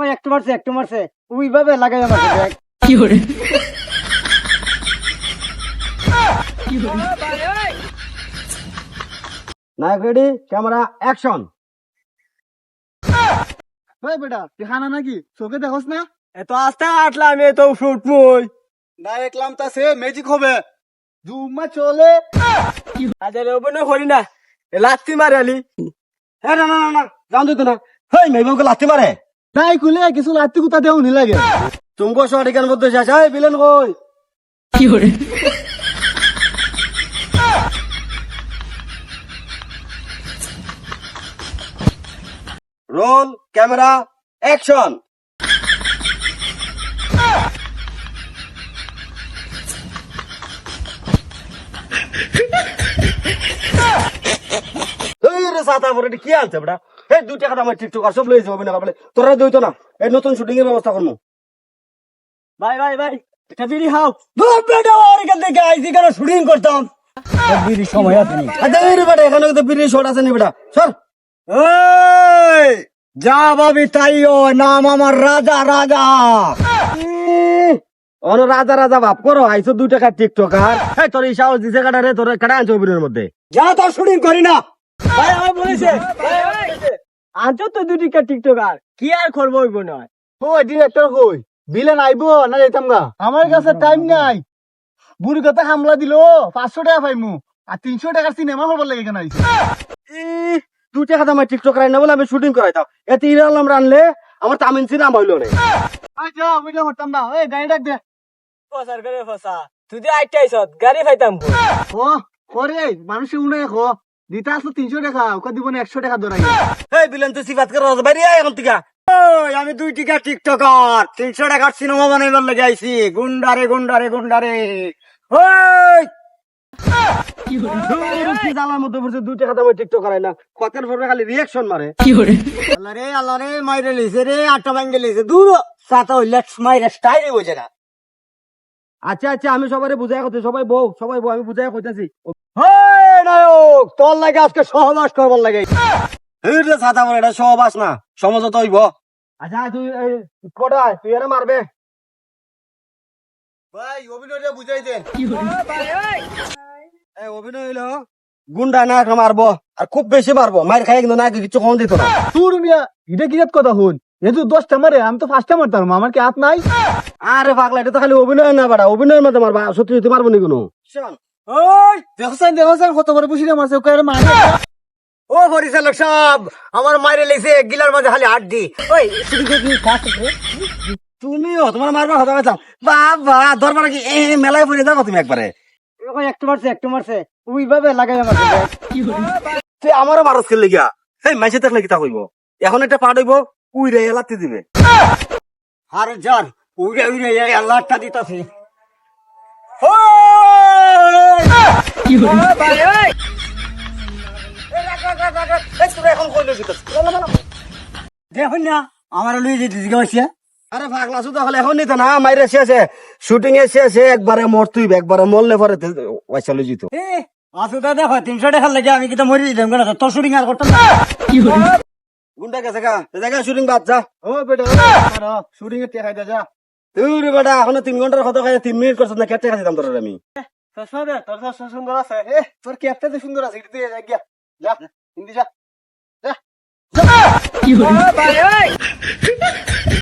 ওই একটু মারছে একটু মারছে। ওইভাবে লাগাই আমার দেখ। নায়ক রেডি ক্যামেরা অ্যাকশন। ওই বেটা তুই খানা নাকি? চোখে দেখোস না? এত আস্তে আটলাম এ তো শুট মুই। না দেখলাম তা সে ম্যাজিক হবে। জুম্মা চলে। আজ অভিনয় করি না লাত্তি মারে আলি হ্যাঁ না না না না যান দিত না হেই মেয়ে লাত্তি মারে। তাই কুলে কিছু লাত্তি কুতা দেও নি লাগে তুমকো সঠিকের মধ্যে শেষ। হয় বিলেন কই? Roll camera action. এই রে সাতা পরে কি আনছে বেটা? এই দুই টাকা আমার টিকটক আর সব লয়ে যাব না বলে তোরা দইতো না এই নতুন শুটিং এর ব্যবস্থা করব ভাই ভাই ভাই এটা বিড়ি হাও ধর বেটা আর আইসি কেন শুটিং করতাম? বিড়ি সময় আছে নি। আচ্ছা রে বেটা এখানে তো বিড়ি শট আছে নি বেটা। সর। এই যা ভাবি তাইও নাম আমার রাজা রাজা। অন রাজা রাজা বাপ করো আইসো দুই টাকা টিকটক আর। এই তোর সাহস দিছে কাটা রে? তোর কাটা আনছো অভিনয়ের মধ্যে? যা তোর শুটিং করি না। ভাই আমার বলেছে। আনছো তো দুই টাকা টিকটক আর কি আর করব ওই নয় ওই ডিরেক্টর কই? বিলেন আইবো না যেতাম গা? আমার কাছে টাইম নাই। বুড়ি কথা হামলা দিল পাঁচশো টাকা পাইমু আর তিনশো টাকার সিনেমা হবার লাগে কেন আইছে? দু টাকা দাম টিকটক করাই না বলে আমি শুটিং করাই দাও। এতে ইরালাম রানলে আমার তামিন সিনেমা হইল না। আই যা ভিডিও করতাম না। এই গাড়ি ডাক দে। ফসার করে ফসা তুই যে আইটাইছ গাড়ি পাইতাম ও করে মানুষে উনে খো দিতে আসলো তিনশো টাকা ওকে দিব না একশো টাকা ধরাই। এই বিলেন তুই সিফাত করে বাইরে এখন থেকে। আমি দুই টিকা টিকটকার তিনশো টাকার সিনেমা বানাইবার লেগে আইছি। গুন্ডারে গুন্ডারে গুন্ডারে। ওই! আচ্ছা আচ্ছা আমি সবাই বুঝাই কথা সবাই বউ সবাই বউ আমি বুঝাই কইতাছি। নায়ক তোর লাগে আজকে সহবাস করবার লাগে। সাদা বলে এটা সহবাস না সমঝোতা হইব। আচ্ছা তুই কটা তুই এরা মারবে। ভাই অভিনয়টা বুঝাই দেন। এই অভিনয় হইল গুন্ডা না মারবো আর খুব বেশি মারবো। মার খাই কিন্তু না কিছু কম দিত না। তোর মিয়া এটা কি কথা হন এ তো দশটা মারে আমি তো ফার্স্টটা মারতাম আমার কি হাত নাই? আরে পাগলা এটা তো খালি অভিনয় না বাড়া অভিনয়ের মধ্যে মারবা সত্যি সত্যি মারবো নি কোনো? ওই দেখছেন দেখছেন কত বড় বুঝি না মারছে ওকে মারে। ও পরিচালক সব আমার মারে লেগেছে গিলার মাঝে খালি হাত দি। ওই তুমিও তোমার মারবার হতে পারতাম বাবা ধরবার কি এ মেলায় পড়ে যাব তুমি একবারে? একটু মারছে একটু মারছে। ওইভাবে লাগাই আমার তুই আমারও মারস খেলে গিয়া এই মাইসে থাকলে কি তা কইব এখন একটা পা হইব উইরে এলাতে দিবে। আরে যার উইরে উইরে আল্লাহটা দিতাছে। দেখুন না আমার লুই যেতে জিজ্ঞাসা আরে পাগলা শুধু হলে এখন নিত না মাইরে শেষে শুটিং এ শেষে একবারে মরতুই একবারে মরলে পরে পয়সা লই যেত আসুদা দেখো তিনশো টাকা লাগে আমি কিন্তু মরি দিতাম কেন তোর শুটিং আর করতাম না গুন্ডা গেছে গা জায়গা শুটিং বাদ যা ও বেটা শুটিং এর টেকাই দে যা তুই বেটা এখন তিন ঘণ্টার কথা খাই তিন মিনিট করছিস না কেটে খাইছি দাম তোর আমি চশমা দে তোর চশমা সুন্দর আছে। এ তোর ক্যাপটা তো সুন্দর আছে এটা দিয়ে যা গিয়া যা হিন্দি যা যা।